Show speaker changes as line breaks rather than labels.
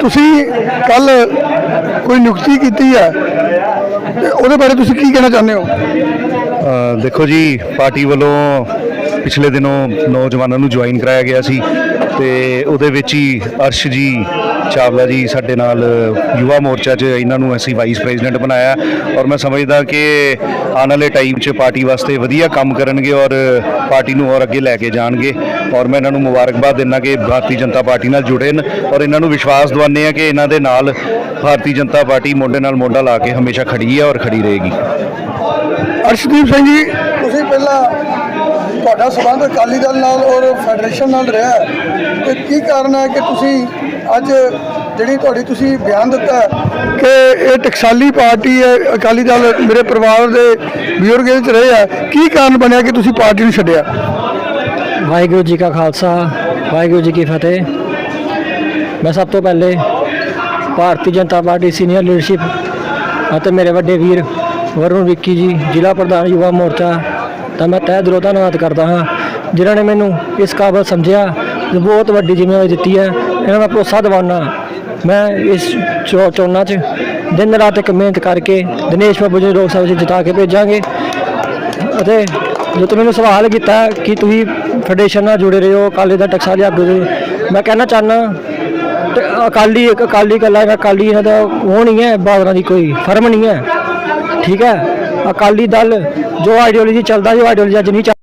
ਤੁਸੀਂ ਕੱਲ ਕੋਈ ਨਿਯੁਕਤੀ ਕੀਤੀ ਹੈ ਤੇ ਉਹਦੇ ਬਾਰੇ ਤੁਸੀਂ ਕੀ ਕਹਿਣਾ ਚਾਹੁੰਦੇ ਹੋ?
ਦੇਖੋ ਜੀ, ਪਾਰਟੀ ਵੱਲੋਂ ਪਿਛਲੇ ਦਿਨੋਂ ਨੌਜਵਾਨਾਂ ਨੂੰ ਜੁਆਇਨ ਕਰਾਇਆ ਗਿਆ ਸੀ ਤੇ ਉਹਦੇ ਵਿੱਚ ਹੀ ਅਰਸ਼ ਜੀ ਚਾਵਲਾ ਜੀ ਸਾਡੇ ਨਾਲ ਯੁਵਾ ਮੋਰਚਾ 'ਚ ਇਹਨਾਂ ਨੂੰ ਅਸੀਂ ਵਾਈਸ ਪ੍ਰੈਜ਼ੀਡੈਂਟ ਬਣਾਇਆ ਔਰ ਮੈਂ ਸਮਝਦਾ ਕਿ ਆਉਣ ਵਾਲੇ ਟਾਈਮ 'ਚ ਪਾਰਟੀ ਵਾਸਤੇ ਵਧੀਆ ਕੰਮ ਕਰਨਗੇ ਔਰ ਪਾਰਟੀ ਨੂੰ ਹੋਰ ਅੱਗੇ ਲੈ ਕੇ ਜਾਣਗੇ। ਔਰ ਮੈਂ ਇਹਨਾਂ ਨੂੰ ਮੁਬਾਰਕਬਾਦ ਦਿੰਦਾ ਕਿ ਭਾਰਤੀ ਜਨਤਾ ਪਾਰਟੀ ਨਾਲ ਜੁੜੇ ਨੇ ਔਰ ਇਹਨਾਂ ਨੂੰ ਵਿਸ਼ਵਾਸ ਦਿਵਾਉਂਦੇ ਆ ਕਿ ਇਹਨਾਂ ਦੇ ਨਾਲ ਭਾਰਤੀ ਜਨਤਾ ਪਾਰਟੀ ਮੋਢੇ ਨਾਲ ਮੋਢਾ ਲਾ ਕੇ ਹਮੇਸ਼ਾ ਖੜੀ ਹੈ ਔਰ ਖੜੀ ਰਹੇਗੀ।
ਅਰਸ਼ਦੀਪ ਸਿੰਘ ਜੀ। ਤੁਸੀਂ ਪਹਿਲਾਂ ਤੁਹਾਡਾ ਸਬੰਧ ਅਕਾਲੀ ਦਲ ਨਾਲ ਔਰ ਫੈਡਰੇਸ਼ਨ ਨਾਲ ਰਿਹਾ ਹੈ। ਤੇ ਕੀ ਕਾਰਨ ਹੈ ਕਿ ਤੁਸੀਂ ਅੱਜ ਜਿਹੜੀ ਤੁਹਾਡੀ ਤੁਸੀਂ ਬਿਆਨ ਦਿੱਤਾ ਕਿ ਇਹ ਟਕਸਾਲੀ ਪਾਰਟੀ ਹੈ ਅਕਾਲੀ ਦਲ ਮੇਰੇ ਪਰਿਵਾਰ ਦੇ ਬਜ਼ੁਰਗ ਇਹਦੇ ਚ ਰਹੇ ਆ। ਕੀ ਕਾਰਨ ਬਣਿਆ ਕਿ ਤੁਸੀਂ ਪਾਰਟੀ ਨੂੰ ਛੱਡਿਆ?
ਵਾਹਿਗੁਰੂ ਜੀ ਕਾ ਖਾਲਸਾ, ਵਾਹਿਗੁਰੂ ਜੀ ਕੀ ਫਤਿਹ। ਮੈਂ ਸਭ ਤੋਂ ਪਹਿਲੇ Bharatiya Janata Party senior leadership ਅਤੇ ਮੇਰੇ ਵੱਡੇ ਵੀਰ ਵਰੁਣ ਵਿੱਕੀ ਜੀ, ਜ਼ਿਲ੍ਹਾ ਪ੍ਰਧਾਨ ਯੁਵਾ ਮੋਰਚਾ ਦਾ ਮੈਂ ਤਹਿ ਦਿਲੋਂ ਧੰਨਵਾਦ ਕਰਦਾ ਹਾਂ, ਜਿਨ੍ਹਾਂ ਨੇ ਮੈਨੂੰ ਇਸ ਕਾਬਲ ਸਮਝਿਆ ਬਹੁਤ ਵੱਡੀ ਜ਼ਿੰਮੇਵਾਰੀ ਦਿੱਤੀ ਹੈ, ਇਹਨਾਂ ਦਾ ਭਰੋਸਾ ਦਿਵਾਉਣਾ ਮੈਂ ਇਸ ਚੋ- ਚੋਣਾਂ 'ਚ ਦਿਨ ਰਾਤ ਇੱਕ ਮਿਹਨਤ ਕਰਕੇ ਦਿਨੇਸ਼ ਬਾਬੂ ਜੀ ਲੋਕ ਸਭਾ 'ਚ ਜਿਤਾ ਕੇ ਭੇਜਾਂਗੇ ਅਤੇ ਜੋ ਤੁਸੀਂ ਮੈਨੂੰ ਸਵਾਲ ਕੀਤਾ ਕਿ ਤੁਸੀਂ ਫੈਡਰੇਸ਼ਨ ਨਾਲ ਜੁੜੇ ਰਹੇ ਹੋ, ਅਕਾਲੀ ਦਾ ਟਕਸਾਲੀ ਆਗੂ ਦੇ ਮੈਂ ਕਹਿਣਾ ਚਾਹਨਾ ਅਕਾਲੀ ਇੱਕ ਅਕਾਲੀ ਕੱਲਾ ਹੈਗਾ ਅਕਾਲੀ ਇਹਨਾਂ ਦਾ ਉਹ ਨਹੀਂ ਹੈ, ਬਾਦਲਾਂ ਦੀ ਕੋਈ ਫਰਮ ਨਹੀਂ ਹੈ, ਠੀਕ ਹੈ? ਅਕਾਲੀ ਦਲ ਜੋ ਆਈਡੀਓਲੋਜੀ ਚੱਲਦਾ, ਜੋ ਆਈਡੀਓਲੋਜੀ ਅੱਜ ਨਹੀਂ ਚੱਲ